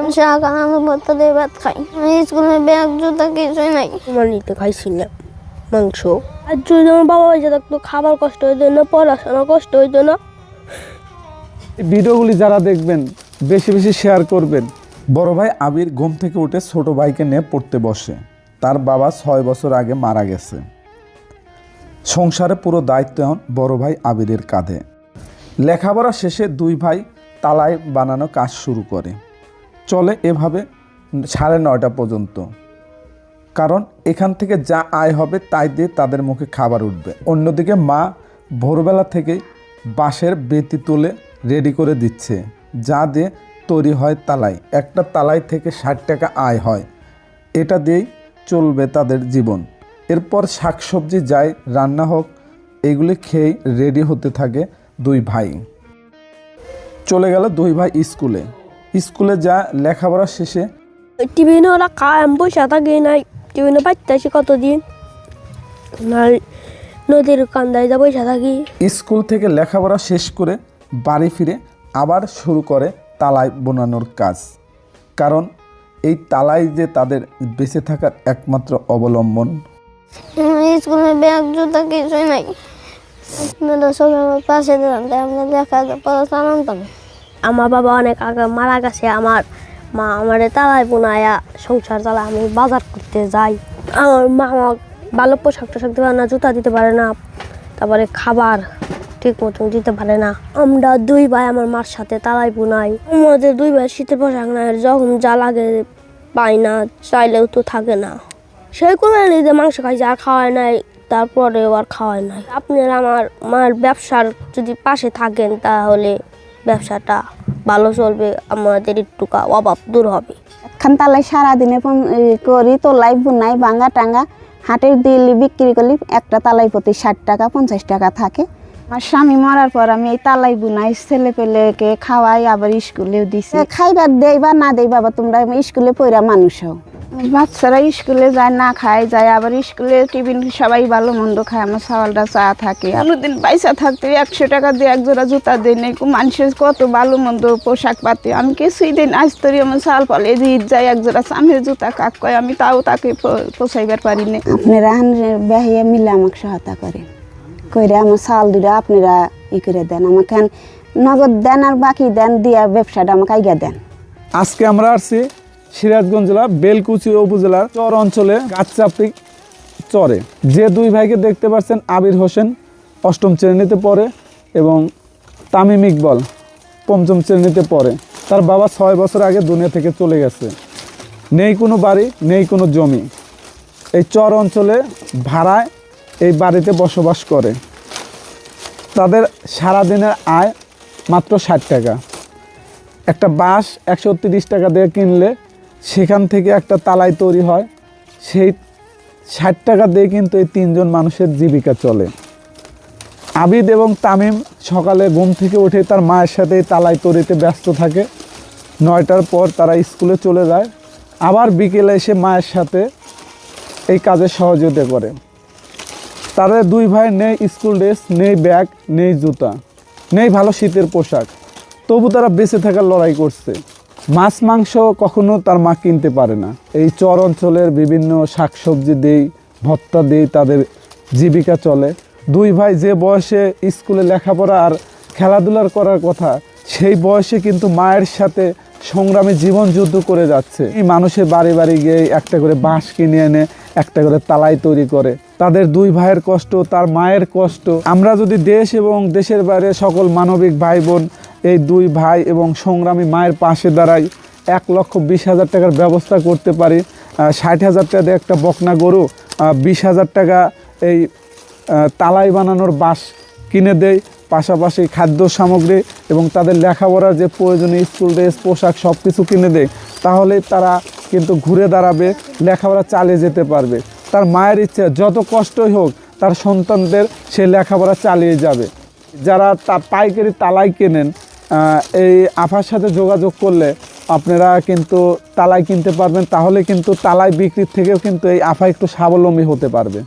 বেতন শাক আলু ভর্তা দিয়ে ভাত খাই। আমি স্কুলে ব্যাগ জুতা কিছুই নাই। আমার নিতে খাইছিলাম মাংস। আর যদি আমার বাবা বেঁচে থাকতো খাবার কষ্ট হইতো না পড়াশোনা কষ্ট হইতো না। ভিডিওগুলি যারা দেখবেন বেশি বেশি শেয়ার করবেন। বড় ভাই আবির ঘুম থেকে উঠে ছোট ভাইকে নিয়ে পড়তে বসে। তার বাবা ছয় বছর আগে মারা গেছে। সংসারে পুরো দায়িত্ব এখন বড় ভাই আবিরের কাঁধে। লেখাপড়া শেষে দুই ভাই তালায় বানানো কাজ শুরু করে। চলে এভাবে সাড়ে নয়টা পর্যন্ত। কারণ এখান থেকে যা আয় হবে তাই দিয়ে তাদের মুখে খাবার উঠবে। অন্যদিকে মা ভোরবেলা থেকেই বাঁশের বেতি তুলে রেডি করে দিচ্ছে, যা দিয়ে তৈরি হয় তালাই। একটা তালাই থেকে ষাট টাকা আয় হয়। এটা দিয়েই চলবে তাদের জীবন। এরপর শাকসবজি যায় রান্না হোক, এগুলি খেয়েই রেডি হতে থাকে দুই ভাই। চলে গেল দুই ভাই স্কুলে। স্কুলে যা লেখাপড়া শেষে টিভি নিয়ে ওরা খায় আমি বসে থাকি নাই বাচ্চা আছি কতদিন? আর নদীর কান্দায় যা বসে থাকি। স্কুল থেকে লেখাপড়া শেষ করে বাড়ি ফিরে আবার শুরু করে তালাই বোনানোর কাজ। কারণ এই তালাই যে তাদের বেঁচে থাকার একমাত্র অবলম্বন। স্কুলে ব্যাগ জুতা কিছুই নাই। আপনারা সবাই আমার পাশে দিলাম তাই আমরা দেখা পড়াশোনা আনতাম আমার বাবা অনেক আগে মারা গেছে, আমার মা আমারে তালায় বোনায়া সংসার চালায় আমি বাজার করতে যাই। আমার মা আমার ভালো পোশাক টোশাক দিতে পারে না, জুতা দিতে পারে না, তারপরে খাবার ঠিক মতন দিতে পারে না। আমরা দুই ভাই আমার মার সাথে তালাই বোনাই। আমাদের দুই ভাই শীতের পোশাক নাই যখন যা লাগে পাই না, চাইলেও তো থাকে না। সেই কোনো নিজে মাংস খাইছে আর খাওয়ায় নাই তারপরে আর খাওয়ায় নাই। আপনারা আমার মার ব্যবসার যদি পাশে থাকেন তাহলে ব্যবসাটা ভালো চলবে আমাদের একটুকা অভাব দূর হবে। খান তালাই সারাদিনে করি তোলাই বুনাই ভাঙা টাঙ্গা হাটের দিলি বিক্রি করলি একটা তালাই প্রতি ষাট টাকা পঞ্চাশ টাকা থাকে। আমার স্বামী মরার পর আমি এই তালাই বুনাই ছেলে পেলেকে খাওয়াই আবার স্কুলেও দিছি। খাইবার দেই বা না দেই বাবা তোমরা স্কুলে পড়া মানুষ হও। বাচ্চারা স্কুলে যায় না খায় যায়। আবার স্কুলে টিফিন সবাই ভালো মন্দ খায়। আমার চাওয়ালটা চা থাকে। দিন পয়সা থাকতে একশো টাকা দিয়ে এক জোড়া জুতা দিই নাই মানুষের কত ভালো মন্দ পোশাক পাতি। আমি কিছুই দিন আজ তরি আমার সাল পালে এই যে ঈদ যায় এক জোড়া চামের জুতা কাক কয়। আমি তাও তাকে পোষাইবার পারি না আপনারা বেহিয়ে মিলে আমাকে সহায়তা করেন। কইরে আমার চাল দুটা আপনারা ই করে দেন। আমাকে নগদ দেন আর বাকি দেন দিয়া ব্যবসাটা আমাকে আইগা দেন। আজকে আমরা আসছি সিরাজগঞ্জ জেলা, বেলকুচি উপজেলার চর অঞ্চলে গাছচাপড়ি চরে। যে দুই ভাইকে দেখতে পাচ্ছেন, আবির হোসেন অষ্টম শ্রেণীতে পড়ে এবং তামিম ইকবল পঞ্চম শ্রেণীতে পড়ে। তার বাবা ছয় বছর আগে দুনিয়া থেকে চলে গেছে। নেই কোনো বাড়ি, নেই কোনো জমি। এই চর অঞ্চলে ভাড়ায় এই বাড়িতে বসবাস করে। তাদের সারাদিনের আয় মাত্র ষাট টাকা। একটা বাঁশ একশো টাকা দিয়ে কিনলে সেখান থেকে একটা তালাই তৈরি হয়। সেই ষাট টাকা দিয়ে কিন্তু এই তিনজন মানুষের জীবিকা চলে। আবিদ এবং তামিম সকালে ঘুম থেকে উঠে তার মায়ের সাথে তালাই তৈরিতে ব্যস্ত থাকে। নয়টার পর তারা স্কুলে চলে যায়। আবার বিকেলে এসে মায়ের সাথে এই কাজে সহযোগিতা করে। তাদের দুই ভাই নেই স্কুল ড্রেস, নেই ব্যাগ, নেই জুতা, নেই ভালো শীতের পোশাক। তবু তারা বেঁচে থাকার লড়াই করছে। মাছ, মাংস কখনো তার মা কিনতে পারে না। এই চর অঞ্চলের বিভিন্ন শাকসবজি দেই ভত্তা দেই তাদের জীবিকা চলে। দুই ভাই যে বয়সে স্কুলে লেখাপড়া আর খেলাধুলার করার কথা, সেই বয়সে কিন্তু মায়ের সাথে সংগ্রামে জীবন যুদ্ধ করে যাচ্ছে। এই মানুষের বাড়ি বাড়ি গিয়ে একটা করে বাঁশ কিনে এনে, একটা করে তালাই তৈরি করে। তাদের দুই ভাইয়ের কষ্ট, তার মায়ের কষ্ট। আমরা যদি দেশ এবং দেশের বাইরে সকল মানবিক ভাই বোন এই দুই ভাই এবং সংগ্রামী মায়ের পাশে দাঁড়াই এক লক্ষ বিশ হাজার টাকার ব্যবস্থা করতে পারি। ষাট হাজার টাকা দিয়ে একটা বকনা গরু বিশ হাজার টাকা এই তালাই বানানোর বাঁশ কিনে দেয় পাশাপাশি খাদ্য সামগ্রী এবং তাদের লেখাপড়ার যে প্রয়োজনীয় স্কুল ড্রেস, পোশাক সব কিছু কিনে দেয় তাহলে তারা কিন্তু ঘুরে দাঁড়াবে, লেখাপড়া চালিয়ে যেতে পারবে। তার মায়ের ইচ্ছে, যত কষ্টই হোক, তার সন্তানদের সে লেখাপড়া চালিয়ে যাবে। যারা তা পাইকারি তালাই কেনেন এই আফার সাথে যোগাযোগ করলে আপনারা কিন্তু তালাই কিনতে পারবেন, তাহলে কিন্তু তালাই বিক্রির থেকেও কিন্তু এই আফা একটু স্বাবলম্বী হতে পারবে।